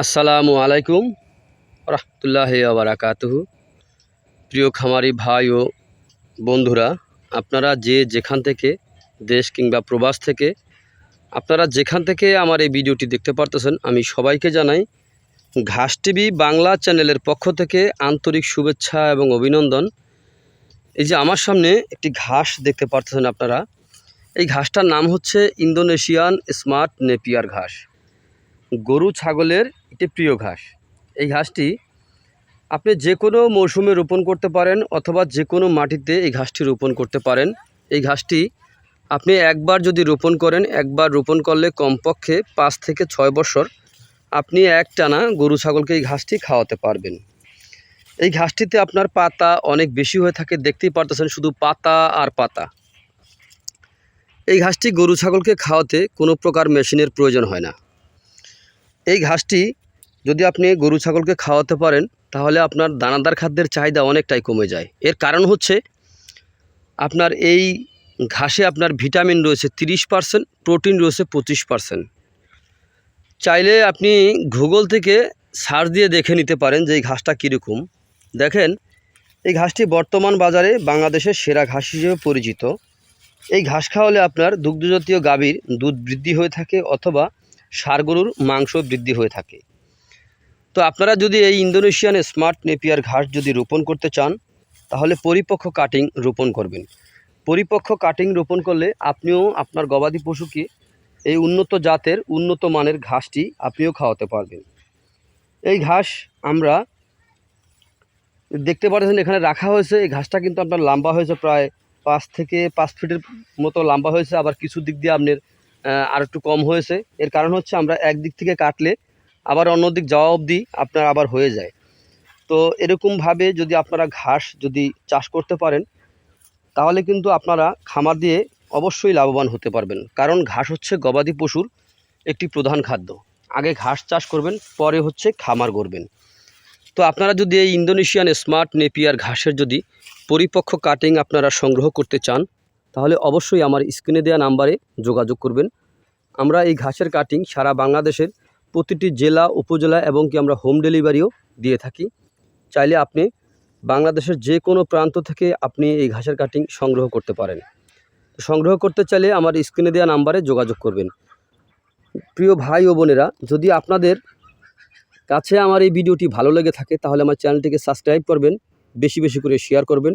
আসসালামু আলাইকুম রহমতুল্লাহ বারাকাতুহু। প্রিয় খামারি ভাই ও বন্ধুরা, আপনারা যে যেখান থেকে দেশ কিংবা প্রবাস থেকে, আপনারা যেখান থেকে আমার এই ভিডিওটি দেখতে পারতেছেন, আমি সবাইকে জানাই ঘাস টিভি বাংলা চ্যানেলের পক্ষ থেকে আন্তরিক শুভেচ্ছা এবং অভিনন্দন। এই যে আমার সামনে একটি ঘাস দেখতে পারতেছেন আপনারা। এই ঘাসটার নাম হচ্ছে ইন্দোনেশিয়ান স্মার্ট নেপিয়ার ঘাস। গরু ছাগলের একটি প্রিয় ঘাস। এই ঘাসটি আপনি যে কোনো মৌসুমে রোপণ করতে পারেন অথবা যে কোনো মাটিতে এই ঘাসটি রোপণ করতে পারেন। এই ঘাসটি আপনি একবার যদি রোপণ করেন, একবার রোপণ করলে কমপক্ষে পাঁচ থেকে ছয় বছর আপনি এক টানা গরু ছাগলকে এই ঘাসটি খাওয়াতে পারবেন। এই ঘাসটিতে আপনার পাতা অনেক বেশি হয়ে থাকে, দেখতেই পারতেছেন শুধু পাতা আর পাতা। এই ঘাসটি গরু ছাগলকে খাওয়াতে কোনো প্রকার মেশিনের প্রয়োজন হয় না। এই ঘাসটি যদি আপনি গরু, ছাগলকে খাওয়াতে পারেন, তাহলে আপনার দানাদার খাদ্যের চাহিদা অনেকটাই কমে যায়। এর কারণ হচ্ছে, আপনার এই ঘাসে আপনার ভিটামিন রয়েছে তিরিশ পার্সেন্ট, প্রোটিন রয়েছে পঁচিশ পার্সেন্ট। চাইলে আপনি গুগল থেকে সার্চ দিয়ে দেখে নিতে পারেন যে এই ঘাসটা কীরকম। দেখেন, এই ঘাসটি বর্তমান বাজারে বাংলাদেশের সেরা ঘাস হিসেবে পরিচিত। এই ঘাস খাওয়ালে আপনার দুগ্ধজাতীয় গাভীর দুধ বৃদ্ধি হয়ে থাকে অথবা গরুর মাংস বৃদ্ধি হয়ে থাকে। তো আপনারা যদি এই ইন্দোনেশিয়ান স্মার্ট নেপিয়ার ঘাস যদি রোপণ করতে চান, তাহলে পরিপক্ক কাটিং রোপণ করবেন। পরিপক্ক কাটিং রোপণ করলে আপনিও আপনার গবাদি পশুকে এই উন্নত জাতের, উন্নত মানের ঘাসটি আপনিও খাওয়াতে পারবেন। এই ঘাস আমরা দেখতে পাচ্ছেন এখানে রাখা হয়েছে। এই ঘাসটা কিন্তু আপনার লম্বা হয়েছে প্রায় পাঁচ থেকে পাঁচ ফিটের মতো লম্বা হয়েছে। আবার কিছু দিক দিয়ে আপনার আর একটু কম হয়েছে। এর কারণ হচ্ছে আমরা একদিক থেকে কাটলে আবার অন্য দিক যাওয়া অবধি আপনার আবার হয়ে যায়। তো এরকমভাবে যদি আপনারা ঘাস যদি চাষ করতে পারেন, তাহলে কিন্তু আপনারা খামার দিয়ে অবশ্যই লাভবান হতে পারবেন। কারণ ঘাস হচ্ছে গবাদি পশুর একটি প্রধান খাদ্য। আগে ঘাস চাষ করবেন, পরে হচ্ছে খামার করবেন তো আপনারা যদি এই ইন্দোনেশিয়ান স্মার্ট নেপিয়ার ঘাসের যদি পরিপক্ক কাটিং আপনারা সংগ্রহ করতে চান তাহলে অবশ্যই আমার স্ক্রিনে দেওয়া নাম্বারে যোগাযোগ করবেন। আমরা এই ঘাসের কাটিং সারা বাংলাদেশের প্রতিটি জেলা, উপজেলা এবং কি আমরা হোম ডেলিভারিও দিয়ে থাকি। চাইলে আপনি বাংলাদেশের যে কোনো প্রান্ত থেকে আপনি এই ঘাসের কাটিং সংগ্রহ করতে পারেন। সংগ্রহ করতে চাইলে আমার স্ক্রিনে দেওয়া নাম্বারে যোগাযোগ করবেন। প্রিয় ভাই ও বোনেরা, যদি আপনাদের কাছে আমার এই ভিডিওটি ভালো লেগে থাকে, তাহলে আমার চ্যানেলটিকে সাবস্ক্রাইব করবেন, বেশি বেশি করে শেয়ার করবেন।